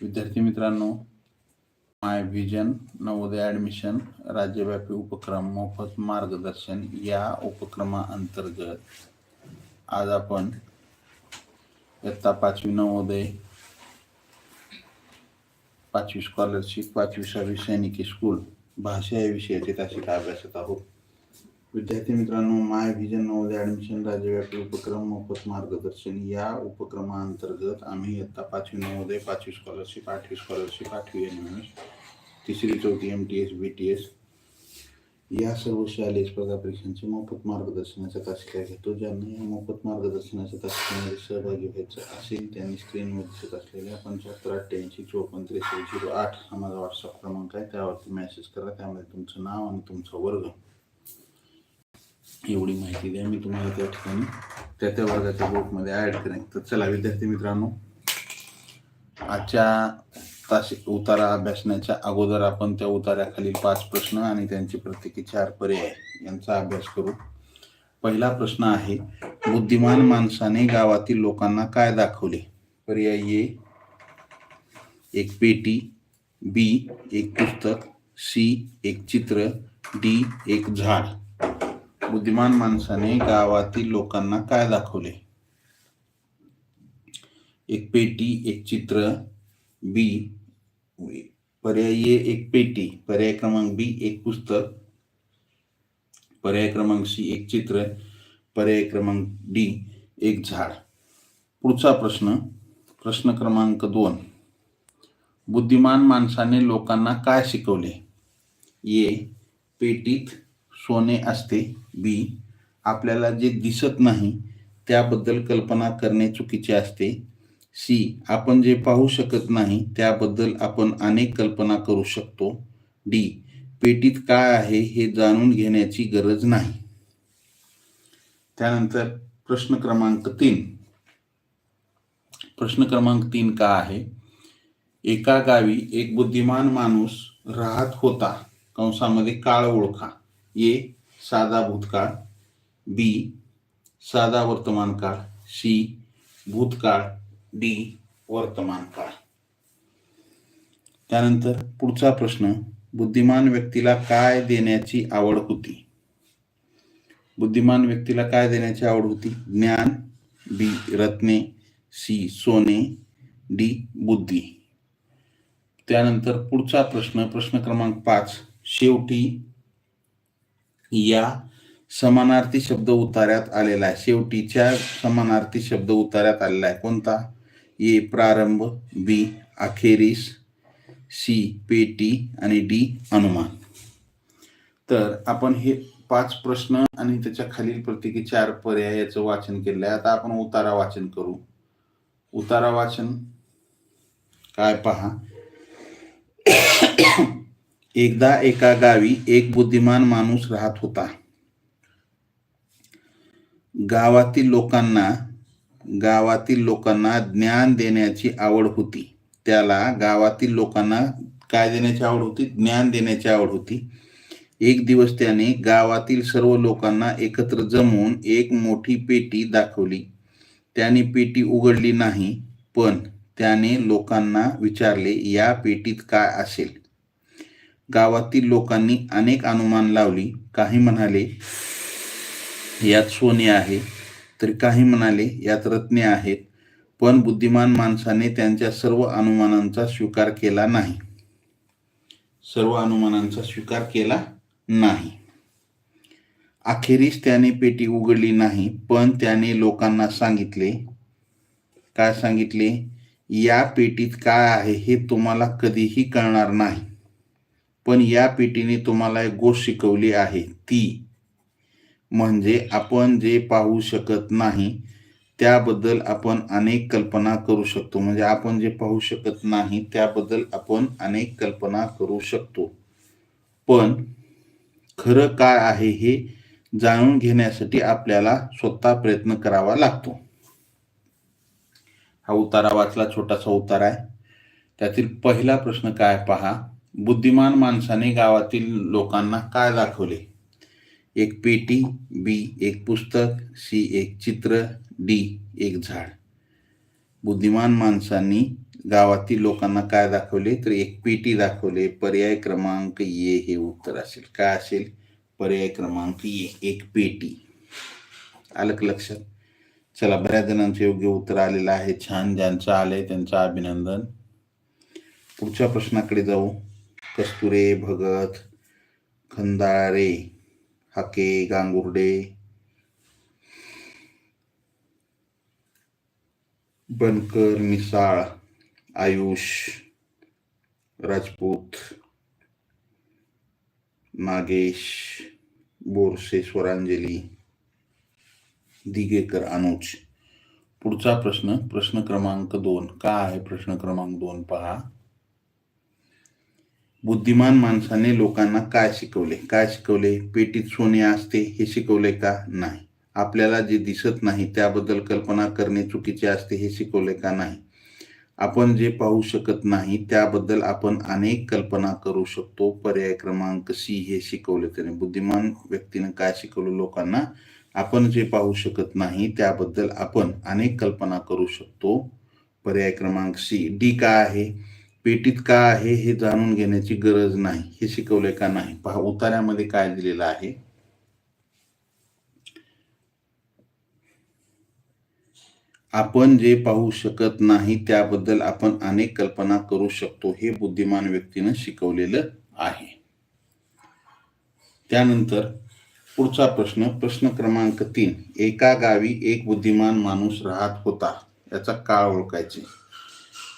विद्यार्थी मित्रांनो माय vision Navodaya admission राज्यव्यापी उपक्रम मोफत मार्गदर्शन या उपक्रमाअंतर्गत आज आपण इयत्ता पाचवी नवोदय पाचवी स्कॉलरशिप पाचवी सहावी सैनिकी स्कूल भाषा या विषयाचे तासिका अभ्यासत आहोत. विद्यार्थी मित्रांनो माय व्हिजन नवोदय ॲडमिशन राज्यव्यापी उपक्रम मोफत मार्गदर्शन या उपक्रमाअंतर्गत आम्ही इयत्ता पाचवी नवोदय पाचवी स्कॉलरशिप आठवी स्कॉलरशिप आठवी एन एम एस तिसरी चौथी M T S B T S या सर्व शालेय स्पर्धा परीक्षांचे मोफत मार्गदर्शनाचा तासिका घेतो ज्यांना या मोफत मार्गदर्शनाच्या तासिकेमध्ये सहभागी व्हायचं असेल त्यांनी स्क्रीनवर दिसत असलेल्या पंच्याहत्तर अठ्ठ्याऐंशी चोपन्न त्रेचाळीस झिरो आठ हा माझा व्हॉट्सअप क्रमांक आहे त्यावरती मेसेज करा त्यामध्ये तुमचं नाव आणि तुमचा वर्ग. एवढी माहिती द्या मी तुम्हाला त्या ठिकाणी त्या त्या वर्गाच्या ग्रुपमध्ये ॲड करेन. तर चला विद्यार्थी मित्रांनो आजच्या तास उतारा अभ्यासण्याच्या अगोदर आपण त्या उतार्याखालील पाच प्रश्न आणि त्यांचे प्रत्येकी चार पर्याय यांचा अभ्यास करू. पहिला प्रश्न आहे बुद्धिमान माणसाने गावातील लोकांना काय दाखवले? पर्याय ए एक पेटी बी एक पुस्तक सी एक चित्र डी एक झाड. बुद्धिमान माणसाने गावातील लोकांना काय दाखवले? एक पेटी एक चित्र बी पर्याय एक पेटी पर्याय क्रमांक बी एक पुस्तक पर्याय क्रमांक सी एक चित्र पर्याय क्रमांक डी एक झाड. पुढचा प्रश्न प्रश्न क्रमांक दोन. बुद्धिमान माणसाने लोकांना काय शिकवले? ये पेटीत सोने असते बी आपल्याला जे दिसत नाही त्याबद्दल कल्पना करणे चुकीचे असते. सी आपण जे पाहू शकत नाही त्याबद्दल आपण अनेक कल्पना करू शकतो. डी पेटीत काय आहे हे जाणून घेण्याची गरज नाही. त्यानंतर प्रश्न क्रमांक तीन. प्रश्न क्रमांक तीन का आहे? एका गावी एक बुद्धिमान माणूस राहत होता. कंसामध्ये काळ ओळखा. ए साधा भूतकाळ बी साधा वर्तमान काळ सी भूतकाळ डी वर्तमान काळ त्यानंतर पुढचा प्रश्न बुद्धिमान व्यक्तीला काय देण्याची आवड होती? बुद्धिमान व्यक्तीला काय देण्याची आवड होती? ज्ञान बी रत्ने सी सोने डी बुद्धी. त्यानंतर पुढचा प्रश्न प्रश्न क्रमांक पाच शेवटी या समानार्थी शब्द उतार्यात आलेला आहे. शेवटीच्या समानार्थी शब्द उतार्यात आलेला आहे. कोणता? ए प्रारंभ बी अखेरीस सी पेटी आणि डी अनुमान. तर आपण हे पाच प्रश्न आणि त्याच्या खालील प्रत्येकी चार पर्यायाचं वाचन केलं आहे. आता आपण उतारा वाचन करू. उतारा वाचन काय पहा. एकदा एका गावी एक बुद्धिमान माणूस राहत होता. गावातील लोकांना गावातील लोकांना ज्ञान देण्याची आवड होती. त्याला गावातील लोकांना काय देण्याची आवड होती? ज्ञान देण्याची आवड होती. एक दिवस त्याने गावातील सर्व लोकांना एकत्र जमवून एक मोठी पेटी दाखवली. त्याने पेटी उघडली नाही पण त्याने लोकांना विचारले या पेटीत काय असेल? गावातील लोकांनी अनेक अनुमान लावली. काही म्हणाले यात सोने आहे. तर काही म्हणाले यात रत्ने आहेत. पण बुद्धिमान माणसाने त्यांच्या सर्व अनुमानांचा स्वीकार केला नाही. सर्व अनुमानांचा स्वीकार केला नाही. अखेरीस त्याने पेटी उघडली नाही पण त्याने लोकांना सांगितले काय सांगितले? या पेटीत काय आहे हे तुम्हाला कधीही कळणार नाही. पण या पेटीने तुम्हाला एक गोष्ट शिकवली आहे ती म्हणजे आपण जे पाहू शकत नाही त्याबद्दल आपण अनेक कल्पना करू शकतो. म्हणजे आपण जे पाहू शकत नाही त्याबद्दल आपण अनेक कल्पना करू शकतो. पण खरं काय आहे हे जाणून घेण्यासाठी आपल्याला स्वतः प्रयत्न करावा लागतो. हा उतारा वाचला छोटासा उतारा आहे. त्यातील पहिला प्रश्न काय पहा. बुद्धिमान माणसाने गावातील लोकांना काय दाखवले? एक पेटी बी एक पुस्तक सी एक चित्र डी एक झाड. बुद्धिमान माणसांनी गावातील लोकांना काय दाखवले? तर एक पेटी दाखवले. पर्याय क्रमांक ये हे उत्तर असेल. काय असेल? पर्याय क्रमांक ये एक पेटी. आलं का लक्षात? चला बऱ्याच जणांचं योग्य उत्तर आलेलं आहे. छान ज्यांचं आलंय त्यांचं अभिनंदन. पुढच्या प्रश्नाकडे जाऊ. कस्तुरे भगत खंदारे हाके गांगुर्डे बनकर मिसाळ आयुष राजपूत नागेश बोरसे स्वरांजली दिगेकर अनुज. पुढचा प्रश्न प्रश्न क्रमांक दोन. का आहे प्रश्न क्रमांक दोन? पहा. बुद्धिमान माणसाने लोकांना काय शिकवले? काय शिकवले? पेटीत सोने असते हे शिकवले का? नाही. आपल्याला जे दिसत नाही त्याबद्दल कल्पना करणे चुकीचे असते हे शिकवले का नाही? आपण जे पाहू शकत नाही त्याबद्दल आपण अनेक कल्पना करू शकतो. पर्याय क्रमांक सी हे शिकवले त्याने. बुद्धिमान व्यक्तीने काय शिकवलं लोकांना? आपण जे पाहू शकत नाही त्याबद्दल आपण अनेक कल्पना करू शकतो. पर्याय क्रमांक सी डी काय आहे? पेटीत का आहे हे जाणून घेण्याची गरज नाही. हे शिकवले का नाही? पहा उतार्यामध्ये काय दिलेलं आहे? आपण जे पाहू शकत नाही त्याबद्दल आपण अनेक कल्पना करू शकतो हे बुद्धिमान व्यक्तीनं शिकवलेलं आहे. त्यानंतर पुढचा प्रश्न प्रश्न क्रमांक तीन. एका गावी एक बुद्धिमान माणूस राहत होता याचा काळ ओळखायचे?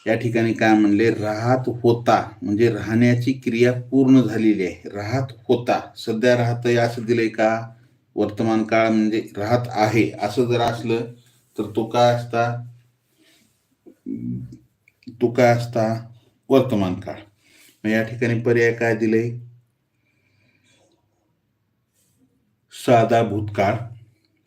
या ठिकाणी काय म्हणले राहत होता म्हणजे राहण्याची क्रिया पूर्ण झालेली आहे. राहत होता सध्या राहत असं दिलंय का? वर्तमान काळ म्हणजे राहत आहे. असं जर असलं तर तो काय असता? तो काय असता? वर्तमान काळ. मग या ठिकाणी पर्याय काय दिले साधा भूतकाळ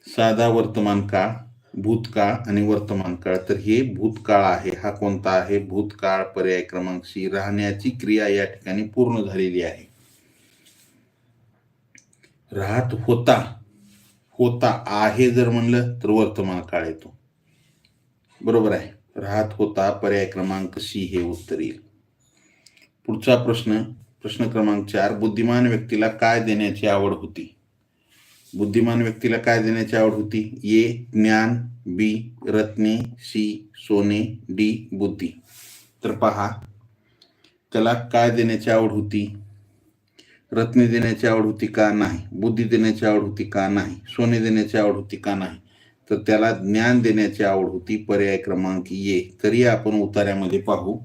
साधा वर्तमान काळ भूतकाळ आणि वर्तमान काळ. तर हे भूतकाळ आहे. हा कोणता आहे? भूतकाळ पर्याय क्रमांक सी. राहण्याची क्रिया या ठिकाणी पूर्ण झालेली आहे. राहत होता. होता आहे जर म्हणलं तर वर्तमान काळ येतो. बरोबर आहे. राहत होता पर्याय क्रमांक सी हे उत्तर येईल. पुढचा प्रश्न प्रश्न क्रमांक चार. बुद्धिमान व्यक्तीला काय देण्याची आवड होती? बुद्धिमान व्यक्तीला काय देण्याची आवड होती? ए ज्ञान बी रत्ने सी सोने डी बुद्धी. तर पहा त्याला काय देण्याची आवड होती? रत्ने देण्याची आवड होती का नाही? बुद्धी देण्याची आवड होती का नाही? सोने देण्याची आवड होती का नाही? तर त्याला ज्ञान देण्याची आवड होती. पर्याय क्रमांक ये तरी आपण उतार्यामध्ये पाहू.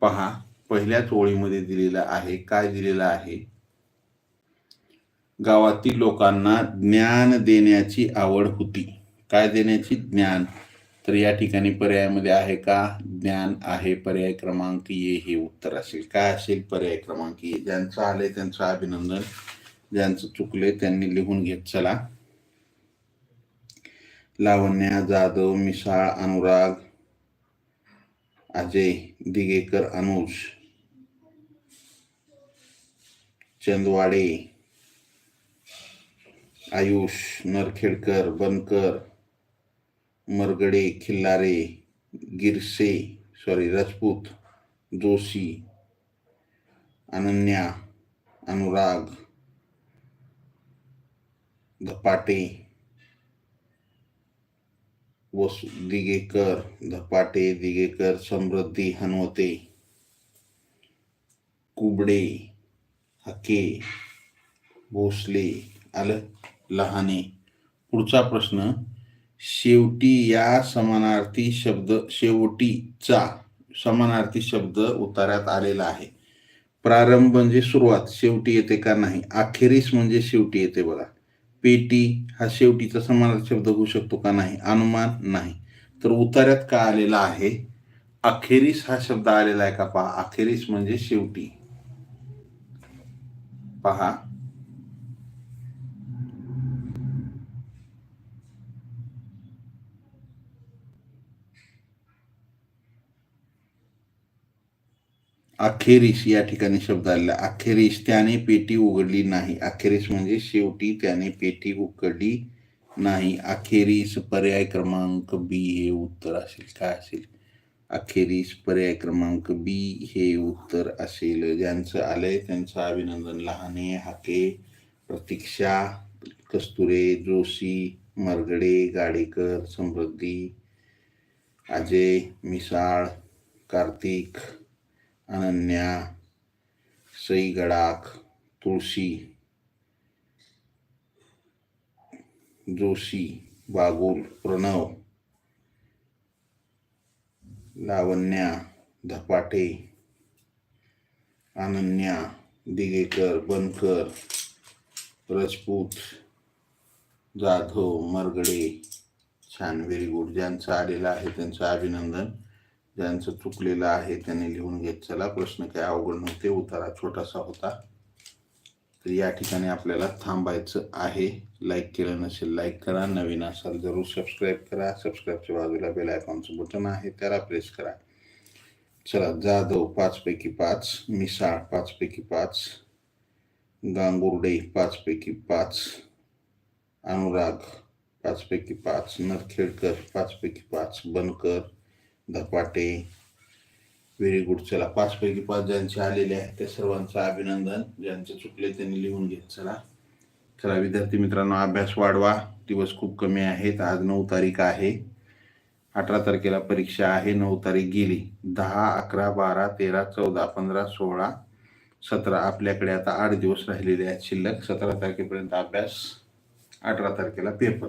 पहा पहिल्याच ओळीमध्ये दिलेलं आहे. काय दिलेलं आहे? गावातील लोकांना ज्ञान देण्याची आवड होती. काय देण्याची? ज्ञान. तर या ठिकाणी पर्यायामध्ये आहे का? ज्ञान आहे. पर्याय क्रमांक ये हे उत्तर असेल. काय असेल? पर्याय क्रमांक ये ज्यांचं आलंय त्यांचं अभिनंदन. ज्यांचं चुकले त्यांनी लिहून घेत चला. लावण्या जाधव मिसाळ अनुराग अजय दिगेकर अनुज चंदवाडे आयुष, नरखेडकर, बनकर, मरगडे, खिल्लारे, गिरसे सॉरी राजपूत, जोशी, अनन्या, अनुराग, धपाटे वसु दिगेकर धपाटे, दिगेकर, समृद्धी हनवते कुबडे, हके, भोसले आलं लहाने. पुढचा प्रश्न शेवटी या समानार्थी शब्द शेवटीचा समानार्थी शब्द उतार्यात आलेला आहे. प्रारंभ म्हणजे सुरुवात शेवटी येते का नाही? अखेरीस म्हणजे शेवटी येते बघा. पेटी हा शेवटीचा समानार्थी शब्द होऊ शकतो का नाही? अनुमान नाही. तर उतार्यात का आलेला आहे? अखेरीस हा शब्द आलेला आहे का पहा? अखेरीस म्हणजे शेवटी. पहा. अखेरीस या ठिकाणी शब्द आलेला अखेरीस त्याने पेटी उघडली नाही. अखेरीस म्हणजे शेवटी त्याने पेटी उघडली नाही. अखेरीस पर्याय क्रमांक बी हे उत्तर असेल. काय असेल? अखेरीस पर्याय क्रमांक बी हे उत्तर असेल. ज्यांचं आलंय त्यांचं अभिनंदन. लहाने हाके प्रतीक्षा कस्तुरे जोशी मरगडे गाडेकर समृद्धी अजय मिसाळ कार्तिक अनन्या सई गडाख तुळशी जोशी बागुल प्रणव लावण्या धपाटे अनन्या दिगेकर बनकर रजपूत जाधव मरगडे छान व्हेरी गुड ज्यांचं आलेलं आहे त्यांचं अभिनंदन. ज्यांचं चुकलेलं आहे त्यांनी लिहून घेत चला प्रश्न काय अवघड नव्हते उतारा छोटासा होता. तर या ठिकाणी आपल्याला थांबायचं आहे. लाईक केलं नसेल लाईक करा. नवीन असाल जरूर सबस्क्राईब करा. सबस्क्राईबच्या बाजूला बेल आयकॉनचं बटन आहे त्याला प्रेस करा. चला जाधव पाचपैकी पाच मिसाळ पाचपैकी पाच गांगुर्डे पाचपैकी पाच अनुराग पाचपैकी पाच नरखेडकर पाचपैकी पाच बनकर धपाटे व्हेरी गुड चला पाचपैकी पाच ज्यांचे आलेले आहेत त्या सर्वांचं अभिनंदन. ज्यांचे चुकले त्यांनी लिहून घेत चला. चला विद्यार्थी मित्रांनो अभ्यास वाढवा. दिवस खूप कमी आहेत. आज नऊ तारीख आहे. अठरा तारखेला परीक्षा आहे. नऊ तारीख गेली. दहा अकरा बारा तेरा चौदा पंधरा सोळा सतरा. आपल्याकडे आता आठ दिवस राहिलेले आहेत शिल्लक. सतरा तारखेपर्यंत अभ्यास अठरा तारखेला पेपर.